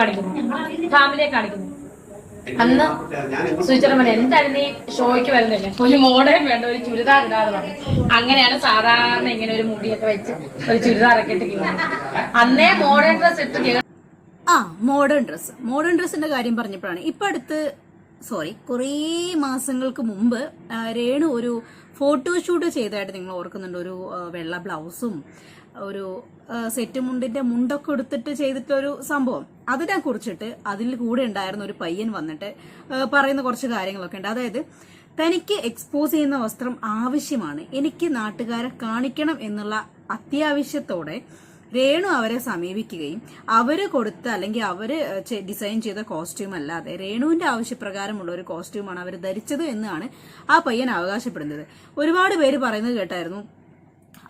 കാണിക്കുന്നു. ഫാമിലിയെ കാണിക്കുന്നു. അന്ന് സുചിത്രമ്മ പറഞ്ഞു എന്തായാലും നീ ഷോയ്ക്ക് വരുന്നില്ല ഒരു മോഡേൺ വേണ്ട ഒരു ചുരിദാർ ഇടാതെ പറഞ്ഞു. അങ്ങനെയാണ് സാധാരണ ഇങ്ങനെ ഒരു മുടിയൊക്കെ വെച്ച് ഒരു ചുരിദാറൊക്കെ ഇട്ട് അന്നേ മോഡേൺ ഡ്രസ് ഇട്ട് ആ മോഡേൺ ഡ്രസ് മോഡേൺ ഡ്രസ്സിന്റെ കാര്യം പറഞ്ഞപ്പോഴാണ്. ഇപ്പൊ അടുത്ത് സോറി കുറേ മാസങ്ങൾക്ക് മുമ്പ് രേണു ഒരു ഫോട്ടോഷൂട്ട് ചെയ്തതായിട്ട് നിങ്ങൾ ഓർക്കുന്നുണ്ട്. ഒരു വെള്ള ബ്ലൗസും ഒരു സെറ്റ് മുണ്ടിന്റെ മുണ്ടൊക്കെ എടുത്തിട്ട് ചെയ്തിട്ടൊരു സംഭവം. അതിനെ കുറിച്ചിട്ട് അതിൽ കൂടെ ഉണ്ടായിരുന്ന ഒരു പയ്യൻ വന്നിട്ട് പറയുന്ന കുറച്ച് കാര്യങ്ങളൊക്കെ ഉണ്ട്. അതായത് തനിക്ക് എക്സ്പോസ് ചെയ്യുന്ന വസ്ത്രം ആവശ്യമാണ്. എനിക്ക് നാട്ടുകാരെ കാണിക്കണം എന്നുള്ള അത്യാവശ്യത്തോടെ രേണു അവരെ സമീപിക്കുകയും അവർ കൊടുത്ത അല്ലെങ്കിൽ അവർ ഡിസൈൻ ചെയ്ത കോസ്റ്റ്യൂം അല്ലാതെ രേണുവിന്റെ ആവശ്യപ്രകാരമുള്ള ഒരു കോസ്റ്റ്യൂമാണ് അവർ ധരിച്ചത് എന്നാണ് ആ പയ്യൻ അവകാശപ്പെടുന്നത്. ഒരുപാട് പേര് പറയുന്നത് കേട്ടായിരുന്നു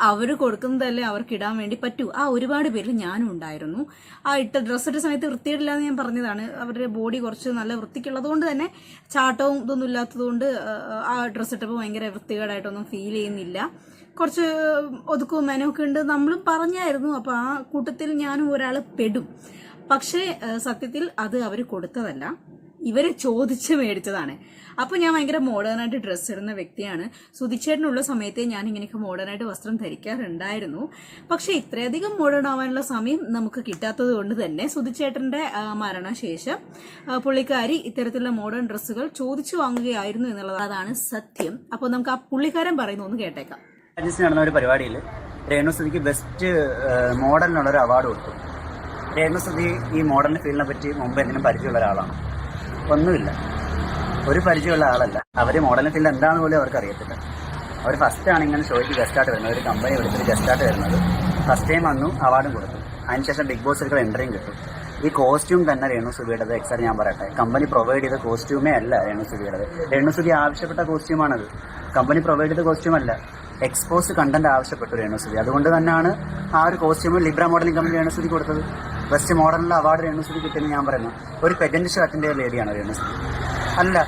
അവർ കൊടുക്കുന്നതല്ലേ അവർക്ക് ഇടാൻ വേണ്ടി പറ്റൂ. ആ ഒരുപാട് പേരിൽ ഞാനും ഉണ്ടായിരുന്നു. ആ ഇട്ട ഡ്രസ്സ് ഇട്ട സമയത്ത് വൃത്തിയിടില്ല എന്ന് ഞാൻ പറഞ്ഞതാണ്. അവരുടെ ബോഡി കുറച്ച് നല്ല വൃത്തിക്കുള്ളത് കൊണ്ട് തന്നെ ചാട്ടവും ഇതൊന്നും ഇല്ലാത്തതുകൊണ്ട് ആ ഡ്രസ്സ് ഇട്ടപ്പോൾ ഭയങ്കര വൃത്തികേടായിട്ടൊന്നും ഫീൽ ചെയ്യുന്നില്ല. കുറച്ച് ഒതുക്കവും മെനൊക്കെ ഉണ്ട്. നമ്മളും പറഞ്ഞായിരുന്നു അപ്പൊ ആ കൂട്ടത്തിൽ ഞാനും ഒരാൾ പെടും. പക്ഷേ സത്യത്തിൽ അത് അവർ കൊടുത്തതല്ല. ഇവർ ചോദിച്ച് മേടിച്ചതാണ്. അപ്പൊ ഞാൻ ഭയങ്കര മോഡേൺ ആയിട്ട് ഡ്രസ്സ് ഇടുന്ന വ്യക്തിയാണ്. സുതിച്ചേട്ടനുള്ള സമയത്തെ ഞാൻ ഇങ്ങനെയൊക്കെ മോഡേൺ ആയിട്ട് വസ്ത്രം ധരിക്കാറുണ്ടായിരുന്നു. പക്ഷേ ഇത്രയധികം മോഡേൺ ആവാനുള്ള സമയം നമുക്ക് കിട്ടാത്തത് കൊണ്ട് തന്നെ സുതിച്ചേട്ടന്റെ മരണശേഷം പുള്ളിക്കാരി ഇത്തരത്തിലുള്ള മോഡേൺ ഡ്രസ്സുകൾ ചോദിച്ചു വാങ്ങുകയായിരുന്നു എന്നുള്ളതാണ് സത്യം. അപ്പോൾ നമുക്ക് ആ പുള്ളിക്കാരൻ പറയുന്നു ഒന്ന് കേട്ടേക്കാം. രാജസ്ഥാനിൽ നടന്ന ഒരു പരിപാടിയിൽ രേണുസുതിക്ക് ബെസ്റ്റ് മോഡലിനുള്ള ഒരു അവാർഡ് കൊടുത്തു. രേണു രേണുസുതി ഈ മോഡലിന് ഫീൽഡിനെ പറ്റി മുമ്പ് എന്തിനും പരിചയമുള്ള ഒരാളാണ്. ഒന്നുമില്ല. ഒരു പരിചയമുള്ള ആളല്ല. അവർ മോഡലിന് ഫീൽഡ് എന്താണെന്ന് പോലും അവർക്ക് അറിയത്തില്ല. അവർ ഫസ്റ്റ് ആണ് ഇങ്ങനെ ഷോയ്ക്ക് ഗസ്റ്റായിട്ട് വരുന്നത്. ഒരു കമ്പനി വിളിച്ചിട്ട് ഗസ്റ്റായിട്ട് വരുന്നത്. ഫസ്റ്റ് ടൈം വന്നു അവാർഡും കൊടുത്തു. അതിനുശേഷം ബിഗ് ബോസിലേക്ക് എൻട്രിയും കിട്ടും. ഈ കോസ്റ്റ്യൂം തന്നെ രേണു സുബിയുടേത് എക്സാർ ഞാൻ പറയട്ടെ. കമ്പനി പ്രൊവൈഡ് ചെയ്ത കോസ്റ്റ്യൂമേ അല്ല രേണു സുബിയുടേത് രേണു സുബി ആവശ്യപ്പെട്ട കോസ്റ്റ്യൂമാണത് കമ്പനി പ്രൊവൈഡ് ചെയ്ത കോസ്റ്റ്യൂം അല്ല. എക്സ്പോസ് കണ്ടന്റ് ആവശ്യപ്പെട്ടു രേണുസുതി അതുകൊണ്ട് തന്നെയാണ് ആ ഒരു കോസ്റ്റ്യൂം ലിബ്ര മോഡലിംഗ് കമ്പനി രേണുസുതി കൊടുത്തത്. ബെസ്റ്റ് മോഡലിന്റെ അവാർഡ് രേണുസുതി കിട്ടിയെന്ന് ഞാൻ പറയുന്നു. ഒരു പെജന്റ് ഷോ അറ്റൻഡ് ചെയ്ത ലേഡിയാണ് രേണുസുതി അല്ല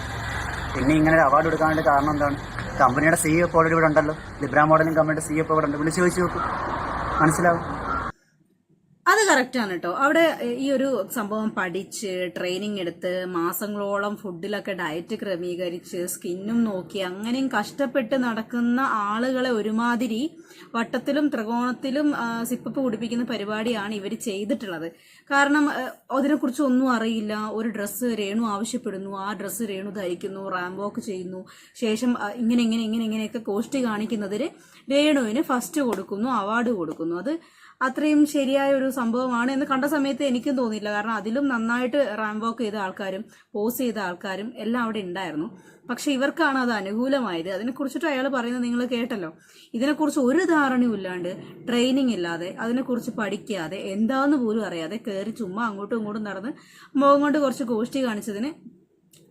പിന്നെ ഇങ്ങനെ ഒരു അവാർഡ് എടുക്കാനുള്ള കാരണം എന്താണ്? കമ്പനിയുടെ സിഇഒ ഇപ്പോൾ ഇവിടെ ഉണ്ടല്ലോ. ലിബ്ര മോഡലിംഗ് കമ്പനിയുടെ സിഇഒ ഇപ്പോൾ ഇവിടെ ഉണ്ട്. വിളിച്ച് ചോദിച്ചു നോക്കും. മനസ്സിലാവും? അത് കറക്റ്റാണ് കേട്ടോ അവിടെ ഈ ഒരു സംഭവം പഠിച്ച് ട്രെയിനിങ് എടുത്ത് മാസങ്ങളോളം ഫുഡിലൊക്കെ ഡയറ്റ് ക്രമീകരിച്ച് സ്കിന്നും നോക്കി അങ്ങനെയും കഷ്ടപ്പെട്ട് നടക്കുന്ന ആളുകളെ ഒരുമാതിരി വട്ടത്തിലും ത്രികോണത്തിലും സിപ്പപ്പ് കുടിപ്പിക്കുന്ന പരിപാടിയാണ് ഇവർ ചെയ്തിട്ടുള്ളത്. കാരണം അതിനെക്കുറിച്ച് ഒന്നും അറിയില്ല. ഒരു ഡ്രസ്സ് രേണു ആവശ്യപ്പെടുന്നു. ആ ഡ്രസ്സ് രേണു ധരിക്കുന്നു റാം റാംബോക്ക് ചെയ്യുന്നു. ശേഷം ഇങ്ങനെ ഇങ്ങനെ ഇങ്ങനെ ഇങ്ങനെയൊക്കെ കോസ്റ്റ് കാണിക്കുന്നതിന് രേണുവിന് ഫസ്റ്റ് കൊടുക്കുന്നു അവാർഡ് കൊടുക്കുന്നു. അത് അത്രയും ശരിയായ ഒരു സംഭവമാണ് എന്ന് കണ്ട സമയത്ത് എനിക്കും തോന്നിയില്ല. കാരണം അതിലും നന്നായിട്ട് റാംബോക്ക് ചെയ്ത ആൾക്കാരും പോസ് ചെയ്ത ആൾക്കാരും എല്ലാം അവിടെ ഉണ്ടായിരുന്നു. പക്ഷെ ഇവർക്കാണ് അത് അനുകൂലമായത്. അതിനെക്കുറിച്ചിട്ട് അയാൾ പറയുന്നത് നിങ്ങൾ കേട്ടല്ലോ. ഇതിനെക്കുറിച്ച് ഒരു ധാരണയും ഇല്ലാണ്ട് ട്രെയിനിങ് ഇല്ലാതെ അതിനെക്കുറിച്ച് പഠിക്കാതെ എന്താന്ന് പോലും അറിയാതെ കയറി ചുമ്മാ അങ്ങോട്ടും ഇങ്ങോട്ടും നടന്ന് മുഖം കൊണ്ട് കുറച്ച് ഗോഷ്ടി കാണിച്ചതിന്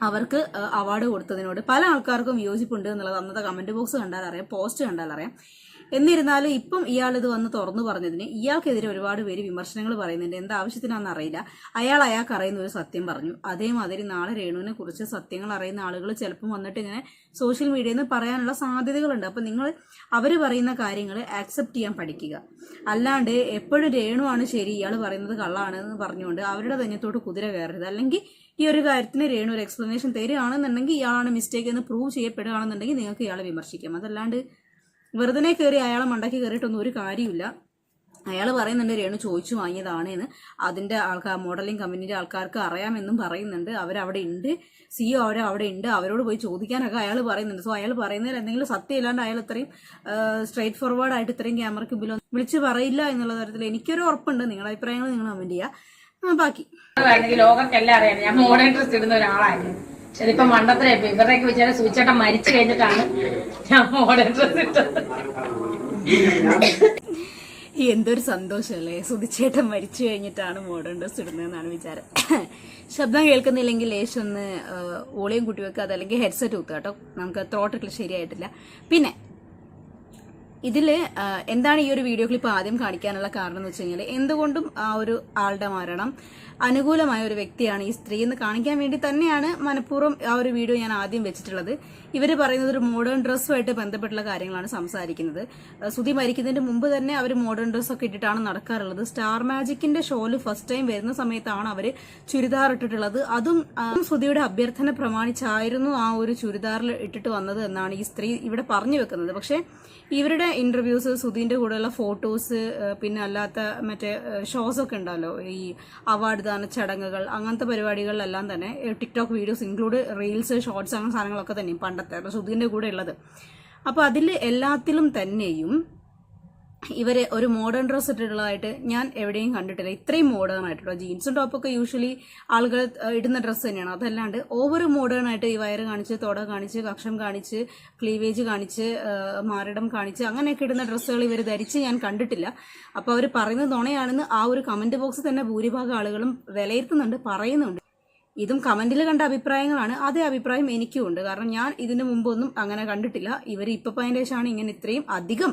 അവർക്ക് അവാർഡ് കൊടുത്തതിനോട് പല ആൾക്കാർക്കും യോജിപ്പുണ്ട് എന്നുള്ളത് അന്നത്തെ കമന്റ് ബോക്സ് കണ്ടാൽ അറിയാം പോസ്റ്റ് കണ്ടാൽ അറിയാം. എന്നിരുന്നാലും ഇപ്പം ഇയാൾ ഇത് വന്ന് തുറന്നു പറഞ്ഞതിന് ഇയാൾക്കെതിരെ ഒരുപാട് പേര് വിമർശനങ്ങൾ പറയുന്നുണ്ട്. എന്താ ആവശ്യത്തിനാണെന്ന് അറിയില്ല. അയാൾ അയാൾക്ക് അറിയുന്ന ഒരു സത്യം പറഞ്ഞു. അതേമാതിരി നാളെ രേണുവിനെ കുറിച്ച് സത്യങ്ങൾ അറിയുന്ന ആളുകൾ ചിലപ്പം വന്നിട്ട് ഇങ്ങനെ സോഷ്യൽ മീഡിയയിൽ നിന്ന് പറയാനുള്ള സാധ്യതകളുണ്ട്. അപ്പം നിങ്ങൾ അവർ പറയുന്ന കാര്യങ്ങൾ ആക്സെപ്റ്റ് ചെയ്യാൻ പഠിക്കുക. അല്ലാണ്ട് എപ്പോഴും രേണുവാണ് ശരി ഇയാൾ പറയുന്നത് കള്ളാണ് എന്ന് പറഞ്ഞുകൊണ്ട് അവരുടെ ധന്യത്തോട് കുതിര കയറരുത്. അല്ലെങ്കിൽ ഈ ഒരു കാര്യത്തിന് രേണു ഒരു എക്സ്പ്ലനേഷൻ തരികയാണെന്നുണ്ടെങ്കിൽ ഇയാളാണ് മിസ്റ്റേക്ക് എന്ന് പ്രൂവ് ചെയ്യപ്പെടുകയാണെന്നുണ്ടെങ്കിൽ നിങ്ങൾക്ക് ഇയാളെ വിമർശിക്കാം. അതല്ലാണ്ട് വെറുതെ കയറി അയാളെ മണ്ടക്കി കയറിയിട്ടൊന്നും ഒരു കാര്യമില്ല അയാൾ പറയുന്നുണ്ട് രേണു ചോദിച്ചു വാങ്ങിയതാണ് എന്ന് അതിന്റെ ആൾക്കാർ മോഡലിംഗ് കമ്പനിയുടെ ആൾക്കാർക്ക് അറിയാമെന്നും പറയുന്നുണ്ട്. അവരവിടെ ഉണ്ട്. സിഇഒ അവർ അവിടെ ഉണ്ട്. അവരോട് പോയി ചോദിക്കാനൊക്കെ അയാൾ പറയുന്നുണ്ട്. സോ അയാൾ പറയുന്നതിൽ എന്തെങ്കിലും സത്യം ഇല്ലാണ്ട് അയാൾ ഇത്രയും സ്ട്രേറ്റ് ഫോർവേഡ് ആയിട്ട് ഇത്രയും ക്യാമറയ്ക്ക് മുമ്പിൽ വിളിച്ച് പറയില്ല എന്നുള്ള തരത്തിൽ എനിക്കൊരു ഉറപ്പുണ്ട്. നിങ്ങളുടെ അഭിപ്രായങ്ങൾ നിങ്ങൾ കമന്റ് ചെയ്യുക. ബാക്കി. ലോകത്തെല്ലാം അറിയാം. ഞാൻ മോഡേൺ ഡ്രസ് ഇടുന്ന ഒരാളായിരുന്നു. ഇപ്പൊ മണ്ടത്തിലെ ഇവരുടെയൊക്കെ വിചാരം സൂചിച്ചേട്ടൻ മരിച്ചു കഴിഞ്ഞിട്ടാണ് ഞാൻ മോഡേൺ ഡ്രസ് ഇട്ടത്. എന്തൊരു എന്തൊരു സന്തോഷമല്ലേ സുതിച്ചേട്ടൻ മരിച്ചു കഴിഞ്ഞിട്ടാണ് മോഡേൺ ഡ്രസ് ഇടുന്നതെന്നാണ് വിചാരം. ശബ്ദം കേൾക്കുന്നില്ലെങ്കിൽ ലേശം ഒന്ന് ഓളിയും കുട്ടി വെക്കുക അതല്ലെങ്കിൽ ഹെഡ്സെറ്റ് കുത്തുക കേട്ടോ. നമുക്ക് ത്രോട്ടൊക്കെ ശരിയായിട്ടില്ല. പിന്നെ ഇതിൽ എന്താണ് ഈ ഒരു വീഡിയോ ക്ലിപ്പ് ആദ്യം കാണിക്കാനുള്ള കാരണം എന്ന് വെച്ച് കഴിഞ്ഞാൽ എന്തുകൊണ്ടും ആ ഒരു ആളുടെ മരണം അനുകൂലമായ ഒരു വ്യക്തിയാണ് ഈ സ്ത്രീ എന്ന് കാണിക്കാൻ വേണ്ടി തന്നെയാണ് മനഃപൂർവം ആ ഒരു വീഡിയോ ഞാൻ ആദ്യം വെച്ചിട്ടുള്ളത്. ഇവർ പറയുന്നത് ഒരു മോഡേൺ ഡ്രസ്സുമായിട്ട് ബന്ധപ്പെട്ടുള്ള കാര്യങ്ങളാണ് സംസാരിക്കുന്നത്. സുതി മരിക്കുന്നതിന് മുമ്പ് തന്നെ അവർ മോഡേൺ ഡ്രസ്സൊക്കെ ഇട്ടിട്ടാണ് നടക്കാറുള്ളത്. സ്റ്റാർ മാജിക്കിന്റെ ഷോയിൽ ഫസ്റ്റ് ടൈം വരുന്ന സമയത്താണ് അവർ ചുരിദാർ ഇട്ടിട്ടുള്ളത്. അതും സുതിയുടെ അഭ്യർത്ഥന പ്രമാണിച്ചായിരുന്നു ആ ഒരു ചുരിദാറിൽ ഇട്ടിട്ട് വന്നത് എന്നാണ് ഈ സ്ത്രീ ഇവിടെ പറഞ്ഞു വെക്കുന്നത്. പക്ഷേ ഇവരുടെ ഇന്റർവ്യൂസ് സുധീന്റെ കൂടെയുള്ള ഫോട്ടോസ് പിന്നെ അല്ലാത്ത മറ്റേ ഷോസ് ഒക്കെ ഉണ്ടല്ലോ. ഈ അവാർഡ് ദാന ചടങ്ങുകൾ അങ്ങനത്തെ പരിപാടികളിലെല്ലാം തന്നെ TikTok videos include reels shorts അങ്ങനെ സാധനങ്ങളൊക്കെ തന്നെയും പണ്ടത്തെ സുധീന്റെ കൂടെ ഉള്ളത്. അപ്പോൾ അതിൽ എല്ലാത്തിലും തന്നെയും ഇവർ ഒരു മോഡേൺ ഡ്രസ് ഇട്ടിട്ടുള്ളതായിട്ട് ഞാൻ എവിടെയും കണ്ടിട്ടില്ല. ഇത്രയും മോഡേൺ ആയിട്ടുള്ള ജീൻസും ടോപ്പൊക്കെ യൂഷ്വലി ആളുകൾ ഇടുന്ന ഡ്രസ്സ് തന്നെയാണ്. അതല്ലാണ്ട് ഓവർ മോഡേൺ ആയിട്ട് ഈ വയറ് കാണിച്ച് തുട കാണിച്ച് കക്ഷം കാണിച്ച് ക്ലീവേജ് കാണിച്ച് മാറിടം കാണിച്ച് അങ്ങനെയൊക്കെ ഇടുന്ന ഡ്രസ്സുകൾ ഇവർ ധരിച്ച് ഞാൻ കണ്ടിട്ടില്ല. അപ്പോൾ അവർ പറയുന്നത് നുണയാണെന്ന് ആ ഒരു കമന്റ് ബോക്സ് തന്നെ ഭൂരിഭാഗം ആളുകളും വിലയിരുത്തുന്നുണ്ട് പറയുന്നുണ്ട്. ഇതും കമന്റിൽ കണ്ട അഭിപ്രായങ്ങളാണ്. അതേ അഭിപ്രായം എനിക്കും ഉണ്ട് കാരണം ഞാൻ ഇതിനു മുമ്പൊന്നും അങ്ങനെ കണ്ടിട്ടില്ല. ഇവർ ഇപ്പൊ ശേഷമാണ് ഇങ്ങനെ ഇത്രയും അധികം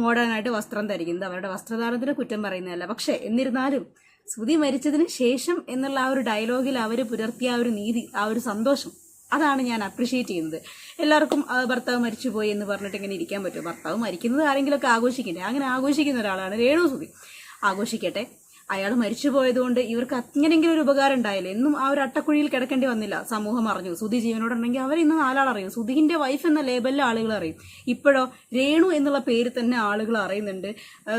മോഡേൺ ആയിട്ട് വസ്ത്രം ധരിക്കുന്നത്. അവരുടെ വസ്ത്രധാരണത്തിന് കുറ്റം പറയുന്നതല്ല. പക്ഷെ എന്നിരുന്നാലും ശ്രുതി മരിച്ചതിന് ശേഷം എന്നുള്ള ആ ഒരു ഡയലോഗിൽ അവർ പുലർത്തിയ ആ ഒരു നീതി ആ ഒരു സന്തോഷം അതാണ് ഞാൻ അപ്രിഷിയേറ്റ് ചെയ്യുന്നത്. എല്ലാവർക്കും ഭർത്താവ് മരിച്ചുപോയി എന്ന് പറഞ്ഞിട്ട് ഇങ്ങനെ ഇരിക്കാൻ പറ്റും ഭർത്താവ് മരിക്കുന്നത് ആരെങ്കിലുമൊക്കെ ആഘോഷിക്കണ്ടേ? അങ്ങനെ ആഘോഷിക്കുന്ന ഒരാളാണ് രേണു സുധി ആഘോഷിക്കട്ടെ. അയാൾ മരിച്ചു പോയതുകൊണ്ട് ഇവർക്ക് അങ്ങനെയെങ്കിലും ഒരു ഉപകാരം ഉണ്ടായില്ല? എന്നും ആ ഒരു അട്ടക്കുഴിയിൽ കിടക്കേണ്ടി വന്നില്ല. സമൂഹം അറിഞ്ഞു. സുധി ജീവനോടുണ്ടെങ്കിൽ അവർ ഇന്ന് നാലാൾ അറിയും. സുധിന്റെ വൈഫ് എന്ന ലേബലിലെ ആളുകൾ അറിയും. ഇപ്പോഴോ രേണു എന്നുള്ള പേര് തന്നെ ആളുകൾ അറിയുന്നുണ്ട്.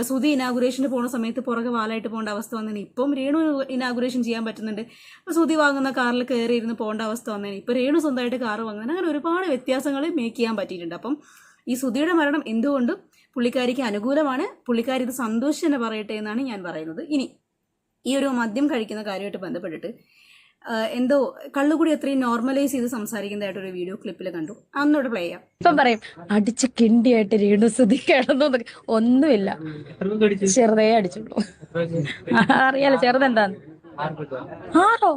സുധി ഇനാഗുറേഷന് പോണ സമയത്ത് പുറകെ വാലായിട്ട് പോകേണ്ട അവസ്ഥ വന്നതിന് ഇപ്പം രേണു ഇനാഗുറേഷൻ ചെയ്യാൻ പറ്റുന്നുണ്ട്. സുധി വാങ്ങുന്ന കാറിൽ കയറി ഇരുന്ന് പോകേണ്ട അവസ്ഥ വന്നതിന് ഇപ്പൊ രേണു സ്വന്തമായിട്ട് കാർ വാങ്ങുന്നതിന് അങ്ങനെ ഒരുപാട് വ്യത്യാസങ്ങൾ മേക്ക് ചെയ്യാൻ പറ്റിയിട്ടുണ്ട്. അപ്പം ഈ സുധിയുടെ മരണം എന്തുകൊണ്ടും പുള്ളിക്കാരിക്ക് അനുകൂലമാണ്. പുള്ളിക്കാരി ഇത് സന്തോഷിച്ച് തന്നെ പറയട്ടെ എന്നാണ് ഞാൻ പറയുന്നത്. ഇനി ഈ ഒരു മദ്യം കഴിക്കുന്ന കാര്യമായിട്ട് ബന്ധപ്പെട്ടിട്ട് എന്തോ കള്ളുകൂടി അത്രയും നോർമലൈസ് ചെയ്ത് സംസാരിക്കുന്നതായിട്ട് ഒരു വീഡിയോ ക്ലിപ്പിൽ കണ്ടു. അന്നോട് പ്ലേ ചെയ്യാം. ഇപ്പം പറയും അടിച്ച് കിണ്ടിയായിട്ട് രേണു സ്ഥിതി കിടന്നു. ഒന്നുമില്ല ചെറുതേ അടിച്ചുള്ളൂ. അറിയാലോ ചെറുതെന്താന്ന്? ആറോ?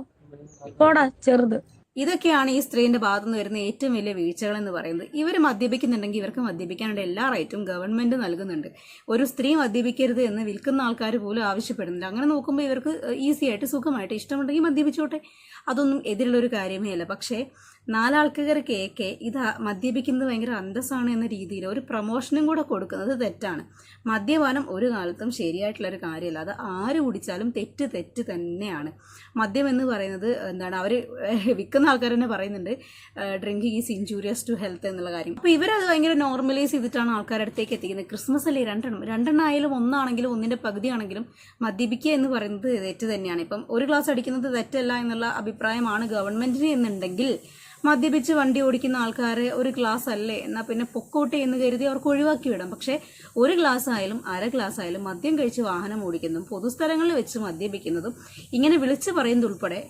പോടാ ചെറുത്. ഇതൊക്കെയാണ് ഈ സ്ത്രീന്റെ ഭാഗത്തു നിന്ന് വരുന്ന ഏറ്റവും വലിയ വീഴ്ചകൾ എന്ന് പറയുന്നത്. ഇവർ മദ്യപിക്കുന്നുണ്ടെങ്കിൽ ഇവർക്ക് മദ്യപിക്കാനുള്ള എല്ലാ റൈറ്റും ഗവൺമെന്റ് നൽകുന്നുണ്ട്. ഒരു സ്ത്രീ മദ്യപിക്കരുത് എന്ന് വിൽക്കുന്ന ആൾക്കാർ പോലും ആവശ്യപ്പെടുന്നില്ല. അങ്ങനെ നോക്കുമ്പോൾ ഇവർക്ക് ഈസി ആയിട്ട് സുഖമായിട്ട് ഇഷ്ടമുണ്ടെങ്കിൽ മദ്യപിച്ചോട്ടെ. അതൊന്നും എതിരുള്ളൊരു കാര്യമേ അല്ല. പക്ഷേ നാലാൾക്കാർ കേക്കെ ഇത് മദ്യപിക്കുന്നത് ഭയങ്കര അന്തസ്സാണ് എന്ന രീതിയിൽ ഒരു പ്രമോഷനും കൂടെ കൊടുക്കുന്നത്. തെറ്റാണ്. മദ്യപാനം ഒരു കാലത്തും ശരിയായിട്ടുള്ള ഒരു കാര്യമല്ല. അത് ആര് കുടിച്ചാലും തെറ്റ് തെറ്റ് തന്നെയാണ്. മദ്യം എന്ന് പറയുന്നത് എന്താണ്? അവർ വിൽക്കുന്ന ആൾക്കാർ തന്നെ പറയുന്നുണ്ട്. Drinking is injurious to health എന്നുള്ള കാര്യം. അപ്പോൾ ഇവരത് ഭയങ്കര നോർമലൈസ് ചെയ്തിട്ടാണ് ആൾക്കാരുടെ അടുത്തേക്ക് എത്തിക്കുന്നത്. ക്രിസ്മസ് അല്ലേ രണ്ടെണ്ണം? രണ്ടെണ്ണം ആയാലും ഒന്നാണെങ്കിലും ഒന്നിന്റെ പകുതിയാണെങ്കിലും മദ്യപിക്കുക എന്ന് പറയുന്നത് തെറ്റ് തന്നെയാണ്. ഇപ്പം ഒരു ഗ്ലാസ് അടിക്കുന്നത് തെറ്റല്ല എന്നുള്ള അഭിപ്രായമാണ് ഗവൺമെന്റിന് എന്നുണ്ടെങ്കിൽ മദ്യപിച്ച് വണ്ടി ഓടിക്കുന്ന ആൾക്കാരെ ഒരു ഗ്ലാസ് അല്ലേ? എന്നാൽ പിന്നെ പൊക്കോട്ടെ എന്ന് കരുതി അവർക്ക് ഒഴിവാക്കി വിടാം. പക്ഷേ ഒരു ഗ്ലാസ് ആയാലും അര ഗ്ലാസ് ആയാലും മദ്യം കഴിച്ച് വാഹനം ഓടിക്കുന്നതും പൊതുസ്ഥലങ്ങളിൽ വെച്ച് മദ്യപിക്കുന്നതും ഇങ്ങനെ വിളിച്ചു പറയുന്നതുൾപ്പെടെ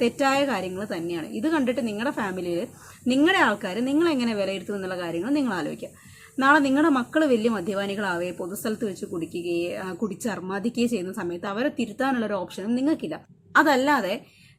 തെറ്റായ കാര്യങ്ങൾ തന്നെയാണ്. ഇത് കണ്ടിട്ട് നിങ്ങളുടെ ഫാമിലിയിൽ നിങ്ങളുടെ ആൾക്കാർ നിങ്ങളെങ്ങനെ വിലയിരുത്തും എന്നുള്ള കാര്യങ്ങൾ നിങ്ങൾ ആലോചിക്കുക. നാളെ നിങ്ങളുടെ മക്കൾ വലിയ മദ്യപാനികളാവേ പൊതുസ്ഥലത്ത് വെച്ച് കുടിക്കുകയും കുടിച്ച് അർമാദിക്കുകയും ചെയ്യുന്ന സമയത്ത് അവരെ തിരുത്താനുള്ള ഒരു ഓപ്ഷനും നിങ്ങൾക്കില്ല. അതല്ലാതെ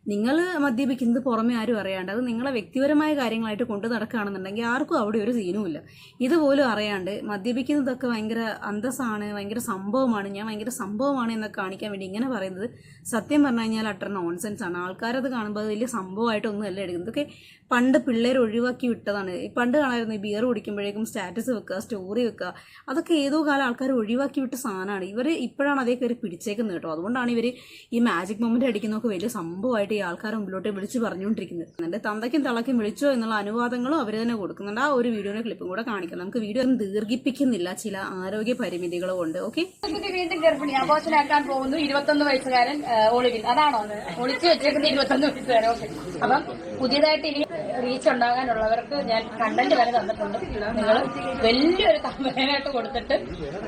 നിങ്ങൾ മദ്യപിക്കുന്നത് പുറമെ ആരും അറിയാണ്ട്. അത് നിങ്ങളെ വ്യക്തിപരമായ കാര്യങ്ങളായിട്ട് കൊണ്ടു നടക്കുകയാണെന്നുണ്ടെങ്കിൽ ആർക്കും അവിടെ ഒരു സീനുമില്ല ഇതുപോലും അറിയാണ്ട് മദ്യപിക്കുന്നതൊക്കെ ഭയങ്കര അന്തസ്സാണ് ഭയങ്കര സംഭവമാണ്. ഞാൻ ഭയങ്കര സംഭവമാണ് എന്നൊക്കെ കാണിക്കാൻ വേണ്ടി ഇങ്ങനെ പറയുന്നത്. സത്യം പറഞ്ഞു കഴിഞ്ഞാൽ അട്ടർ നോൺസെൻസ് ആണ്. ആൾക്കാരത് കാണുമ്പോൾ അത് വലിയ സംഭവമായിട്ടൊന്നും അല്ല എടുക്കുന്നത്. ഇതൊക്കെ പണ്ട് പിള്ളേർ ഒഴിവാക്കി വിട്ടതാണ്. പണ്ട് കാണായിരുന്നു ഈ ബിയർ കുടിക്കുമ്പോഴേക്കും സ്റ്റാറ്റസ് വെക്കുക സ്റ്റോറി വെക്കുക. അതൊക്കെ ഏതോ കാലം ആൾക്കാർ ഒഴിവാക്കി വിട്ട സാധനമാണ്. ഇവർ ഇപ്പോഴാണ് അതേ കയറി പിടിച്ചേക്കുന്നത് കേട്ടോ. അതുകൊണ്ടാണ് ഇവർ ഈ മാജിക് മൊമെന്റ് അടിക്കുന്നതൊക്കെ വലിയ സംഭവമായിട്ട് ഈ ആൾക്കാരെ മുമ്പിലോട്ട് വിളിച്ച് പറഞ്ഞുകൊണ്ടിരിക്കുന്നത്. എന്നിട്ട് തന്തയ്ക്കും തളയ്ക്കും വിളിച്ചോ എന്നുള്ള അനുവാദങ്ങളും അവർ തന്നെ കൊടുക്കുന്നുണ്ട്. ആ ഒരു വീഡിയോയുടെ ക്ലിപ്പും കൂടെ കാണിക്കാം. നമുക്ക് വീഡിയോ ഒന്നും ദീർഘിപ്പിക്കുന്നില്ല. ചില ആരോഗ്യ പരിമിതികളും ഉണ്ട്. ഓക്കെ ഇരുപത്തൊന്ന് വയസ്സുകാരൻ ഒളിവിൽ അതാണോ അത്? ഒളിച്ചു വെച്ചേക്കുന്ന ഇരുപത്തൊന്ന് വയസ്സുകാരൻ. ഓക്കെ അപ്പം പുതിയതായിട്ട് ഇനി റീച്ച് ഉണ്ടാകാനുള്ളവർക്ക് ഞാൻ കണ്ടന്റ് വരെ തന്നിട്ടുണ്ട്. നിങ്ങൾ വലിയൊരു തമ്പനായിട്ട് കൊടുത്തിട്ട്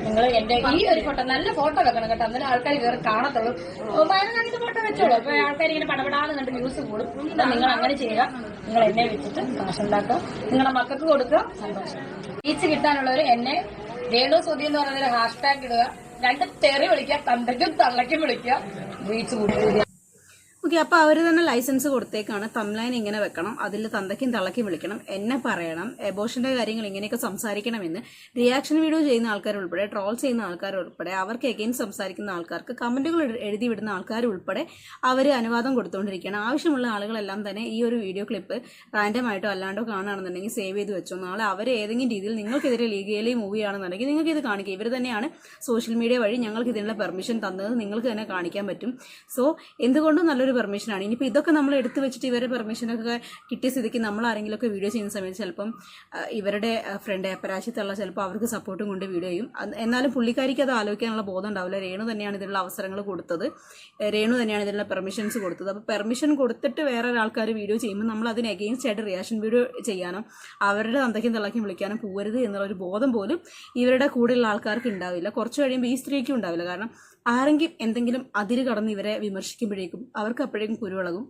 നിങ്ങൾ എന്റെ ഈ ഒരു ഫോട്ടോ നല്ല ഫോട്ടോ വെക്കണം കേട്ടോ. അന്നേരം ആൾക്കാർ കയറി കാണത്തുള്ളൂ. പതിനൊന്നാമത്തെ ഫോട്ടോ വെച്ചോളൂ. അപ്പൊ ആൾക്കാർ ഇങ്ങനെ പടപെടാന്ന് കണ്ട് ന്യൂസ് കൂടും. നിങ്ങൾ അങ്ങനെ ചെയ്യുക. നിങ്ങൾ എന്നെ വെച്ചിട്ട് കാശുണ്ടാക്കുക നിങ്ങളുടെ മക്കൾക്ക് കൊടുക്കുക. സന്തോഷം. റീച്ച് കിട്ടാനുള്ളവർ എന്നെ രേണു സുധി എന്ന് പറയുന്ന ഹാഷ്ടാഗ് ഇടുക. രണ്ട് തെറി വിളിക്കുക തന്തയ്ക്കും തള്ളയ്ക്കും വിളിക്കുക. റീച്ച് കൂട്ടുക ഓക്കെ അപ്പോൾ അപ്പൊ അവർ തന്നെ ലൈസൻസ് കൊടുത്തേക്കാണ്. തംലൈൻ ഇങ്ങനെ വെക്കണം. അതിൽ തന്തയ്ക്കും തള്ളയ്ക്കും വിളിക്കണം. എന്നെ പറയണം. എബോഷന്റെ കാര്യങ്ങൾ ഇങ്ങനെയൊക്കെ സംസാരിക്കണമെന്ന് റിയാക്ഷൻ വീഡിയോ ചെയ്യുന്ന ആൾക്കാർ ഉൾപ്പെടെ ട്രോൾ ചെയ്യുന്ന ആൾക്കാർ ഉൾപ്പെടെ അവർക്ക് എഗെയിൻ സംസാരിക്കുന്ന ആൾക്കാർക്ക് കമന്റുകൾ എഴുതി വിടുന്ന ആൾക്കാർ ഉൾപ്പെടെ അവർ അനുവാദം കൊടുത്തുകൊണ്ടിരിക്കുകയാണ് ആവശ്യമുള്ള ആളുകളെല്ലാം തന്നെ ഈ ഒരു വീഡിയോ ക്ലിപ്പ് റാൻഡമായിട്ടോ അല്ലാണ്ടോ കാണുകയാണെന്നുണ്ടെങ്കിൽ സേവ് ചെയ്ത് വെച്ചോ. നാളെ അവർ ഏതെങ്കിലും രീതിയിൽ നിങ്ങൾക്കെതിരെ ലീഗലി മൂവ് ചെയ്യുകയാണെന്നുണ്ടെങ്കിൽ നിങ്ങൾക്ക് ഇത് കാണിക്കുക ഇവർ തന്നെയാണ് സോഷ്യൽ മീഡിയ വഴി ഞങ്ങൾക്ക് ഇതിനുള്ള പെർമിഷൻ തന്നത്. നിങ്ങൾക്ക് തന്നെ കാണിക്കാൻ പറ്റും. സോ എന്തുകൊണ്ടും നല്ലൊരു പെർമിഷനാണ് ഇനിയിപ്പോൾ ഇതൊക്കെ നമ്മൾ എടുത്തു വെച്ചിട്ട് ഇവരുടെ പെർമിഷനൊക്കെ കിട്ടിയ സ്ഥിതിക്ക് നമ്മൾ ആരെങ്കിലുമൊക്കെ വീഡിയോ ചെയ്യുന്ന സമയത്ത് ചിലപ്പം ഇവരുടെ ഫ്രണ്ട് പരാശത്തുള്ള ചിലപ്പോൾ അവർക്ക് സപ്പോർട്ടും കൊണ്ട് വീഡിയോ ചെയ്യും. എന്നാലും പുള്ളിക്കാരിക്ക് അത് ആലോചിക്കാനുള്ള ബോധം ഉണ്ടാവില്ല. രേണു തന്നെയാണ് ഇതിനുള്ള അവസരങ്ങൾ കൊടുത്തത്. രേണു തന്നെയാണ് ഇതിനുള്ള പെർമിഷൻസ് കൊടുത്തത്. അപ്പോൾ പെർമിഷൻ കൊടുത്തിട്ട് വേറെ ഒരാൾക്കാർ വീഡിയോ ചെയ്യുമ്പോൾ നമ്മൾ അതിന് എഗെയിൻസ്റ്റ് ആയിട്ട് റിയാക്ഷൻ വീഡിയോ ചെയ്യാനും അവരുടെ തന്തയ്ക്കും തിളക്കും വിളിക്കാനും പോകരുത് എന്നുള്ള ഒരു ബോധം പോലും ഇവരുടെ കൂടെയുള്ള ആൾക്കാർക്ക് ഉണ്ടാവില്ല. കുറച്ച് കഴിയുമ്പോൾ ഈ സ്ത്രീക്കും ഉണ്ടാവില്ല. കാരണം ആരെങ്കിലും എന്തെങ്കിലും അതിര് കടന്ന് ഇവരെ വിമർശിക്കുമ്പോഴേക്കും അവർക്ക് അപ്പോഴേക്കും കുരുവിളകും.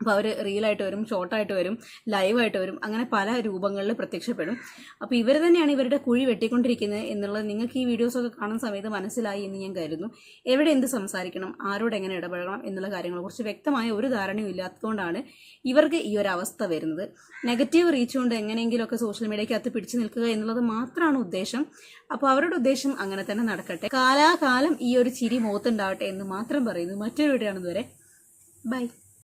അപ്പോൾ അവർ റീലായിട്ട് വരും ഷോർട്ടായിട്ട് വരും ലൈവായിട്ട് വരും അങ്ങനെ പല രൂപങ്ങളിൽ പ്രത്യക്ഷപ്പെടും. അപ്പോൾ ഇവർ തന്നെയാണ് ഇവരുടെ കുഴി വെട്ടിക്കൊണ്ടിരിക്കുന്നത് എന്നുള്ളത് നിങ്ങൾക്ക് ഈ വീഡിയോസ് ഒക്കെ കാണുന്ന സമയത്ത് മനസ്സിലായി എന്ന് ഞാൻ കരുതുന്നു. എവിടെ എന്ത് സംസാരിക്കണം ആരോട് എങ്ങനെ ഇടപഴകണം എന്നുള്ള കാര്യങ്ങളെ കാര്യങ്ങളെക്കുറിച്ച് വ്യക്തമായ ഒരു ധാരണയും ഇല്ലാത്തതുകൊണ്ടാണ് ഇവർക്ക് ഈ ഒരു അവസ്ഥ വരുന്നത്. നെഗറ്റീവ് റീച്ച് കൊണ്ട് എങ്ങനെയെങ്കിലുമൊക്കെ സോഷ്യൽ മീഡിയയ്ക്കകത്ത് പിടിച്ചു നിൽക്കുക എന്നുള്ളത് മാത്രമാണ് ഉദ്ദേശം. അപ്പോൾ അവരുടെ ഉദ്ദേശം അങ്ങനെ തന്നെ നടക്കട്ടെ. കാലാകാലം ഈ ഒരു ചിരി മുഖത്തുണ്ടാവട്ടെ എന്ന് മാത്രം പറയുന്നു. മറ്റൊരു വീടാണ് ഇതുവരെ Bye.